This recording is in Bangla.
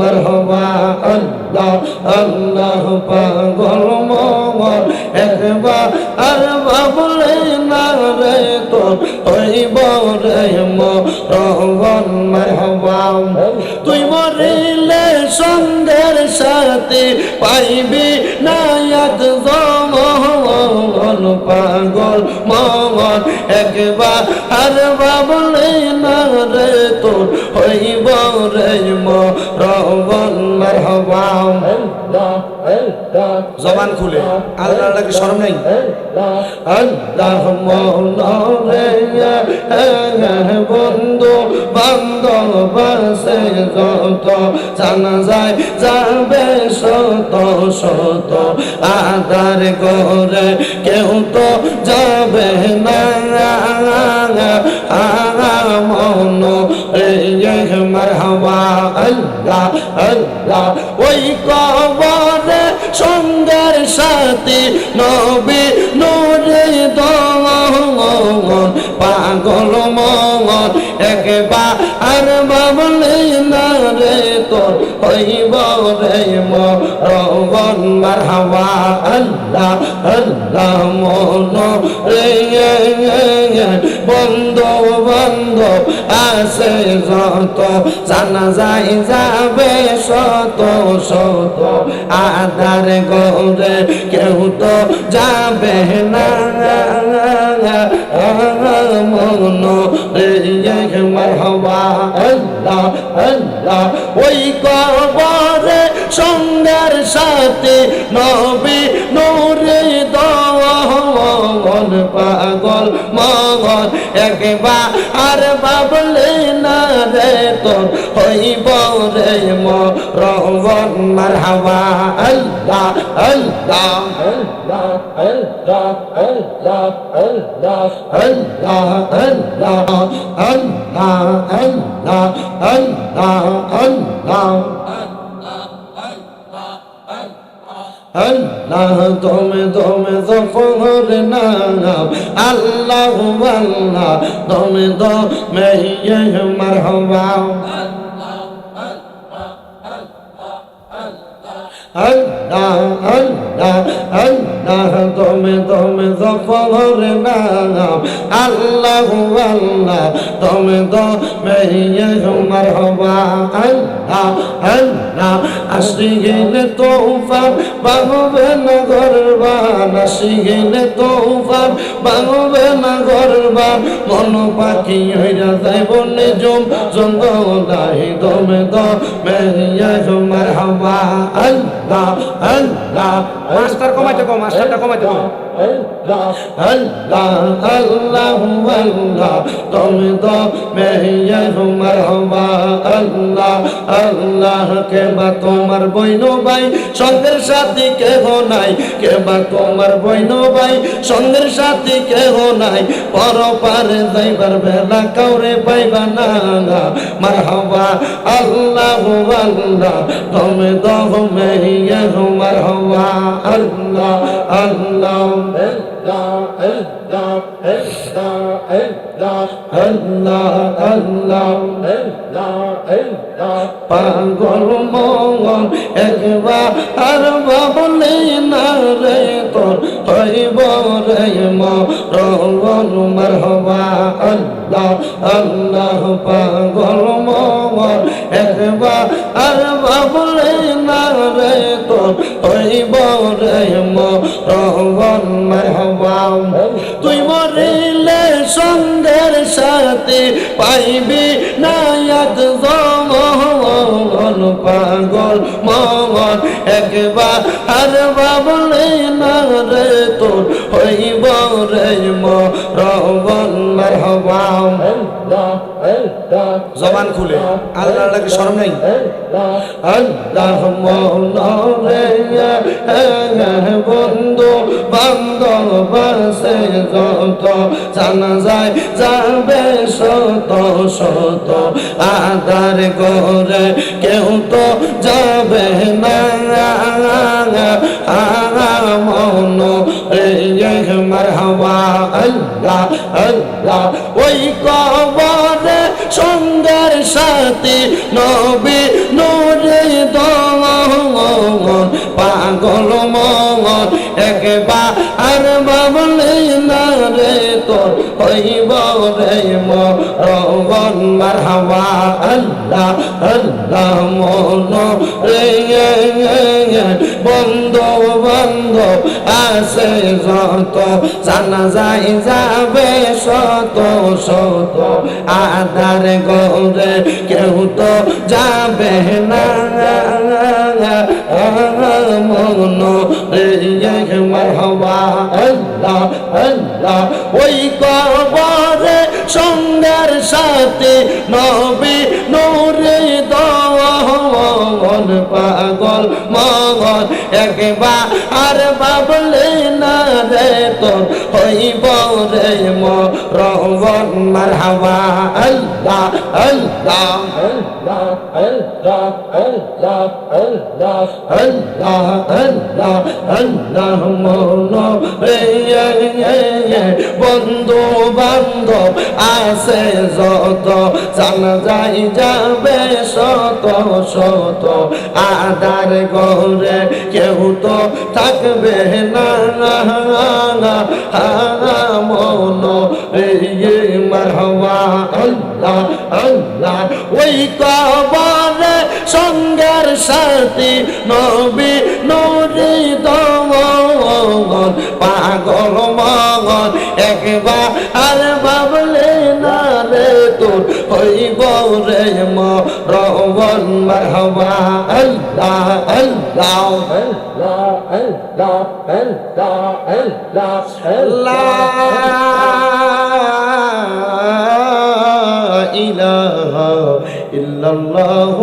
মারহাবা, আল্লাহ আল্লাহ পাগল মর একবার আর বাবলে না রে তোর হইব রে মরগন মারহাবা। তুই মরিলে সঙ্গের সাথে পাইবি নায়াত জমন পাগল মন একবার আর বাবলে না রে তোর হইব রে জবান খুলে আল্লাহ কি শরম নাই বন্ধু বান্ধব বাসে যত জানা যায় যাবে শত শত আদার করে কেউ তো যাবে না মন মারহাবা আল্লাহ আল্লাহ ওই সঙ্গের সাথে নবে নরে দমন পাগল মন একবার আর বাবলে না রে তোর হইব মরগন মারহাবা আল্লাহ আল্লাহ মন রে বন্ধ বন্ধ আছে যত জানা যায় যাবে শত শত আদার গরে কেউ তো যাবে না মন রে মারহাবা আল্লাহ আল্লাহ ওই কবরে সাথে নবী নূরে দহন পাগল মগন একবার আর বাবলে না রে তোর হইব রে মরগন মারহাবা আল্লাহ আল্লাহ আল্লাহ আল্লাহ আল্লাহ আল্লাহ আল্লাহ আল্লাহ আল্লাহ আল্লাহ আল্লাহ আল্লাহ দমে দমে জফর নাম, আল্লাহ আল্লাহ দমে দমে ইয়ে মারহবা। আল্লাহ আল্লাহ আল্লাহ দমে দমে জফর নাম, আল্লাহ আল্লাহ দমে দমে ইয়ে হবা আল্লাহ আল্লাহ আসি গেলে তোফান বাংবে না গরবান আসি গেলে তোফান বাংবে না গরবান। মন পাখি হইরা যাইব নিজম জন্দ দাহি দমে দ মেরিয়া জমার হাওয়া আল্লাহ আল্লাহ। মাস্টার কমাইতে কম, মাস্টারটা কমাইতে কম। আল্লাহ আল্লাহ আল্লাহ তুমি তো মেহিয়া তোমার হবা আল্লাহ আল্লাহ কে বা তোমার বইন ভাই সঙ্গের সাথী কেহ নাই কে বা তোমার বইন ভাই সঙ্গের সাথী কেহ নাই পর পারে যাইবার বেলা কাউরে পাইবা না মার হবা আল্লাহ আল্লাহ তুমি তো মেহিয়া তোমার হবা আল্লাহ আল্লাহ পাগল মঙ্গল একবার বাবলে না রে তোর হইব রে মরগল মারহবা আল্লাহ আল্লাহ পাগল মঙ্গল একবার বাবলে না রে তোর, হইব রে মরগল মারহবা তুই মরিলে সঙ্গের সাথে পাইবি নায়াত জমন পাগল মন একবার আর বাবলে না রে তোর হইব রে মরগন মারহাবা জবান খুলে আল্লাহ কি শরম নাই আল্লাহ বন্ধু বান্ধব যত জানা যায় যাবে শত শত আদার করে কেউ তো যাবে না মন মারহাবা আল্লাহ আল্লাহ ওই সঙ্গের সাথে নবে নরে দমন পাগল মন একবার আর বাবলে না রে তোর হইব আল্লাহ আল্লাহ মন রে বন্ধু বন্ধু আছে যত জানা যাই যাবে শত শত আদার গরে কেউ তো যাবে না মন রে মারহাবা আল্লাহ আল্লাহ ওই কবরে সঙ্গের সাথে নবী একবার আর বাবলে না রে তোর হইব রে মরণ মারহাবা, আল্লাহ আল্লাহ আল্লাহ আল্লাহ আল্লাহ আল্লাহ আল্লাহ আল্লাহ রে বন্ধু বান্ধব আছে যত জানা যাই যাবে শত শত, আদার গরে কেউ তো থাকবে না শান্তি নবী নরি দমন পাগল মন একবার আর বাবলে না রে তোর হইব রে মরবন মারহবা আল্লাহ আল্লাহ আল্লাহ আল্লাহ আল্লাহ আল্লাহ আল্লাহ ইলাহা ইল্লাল্লাহ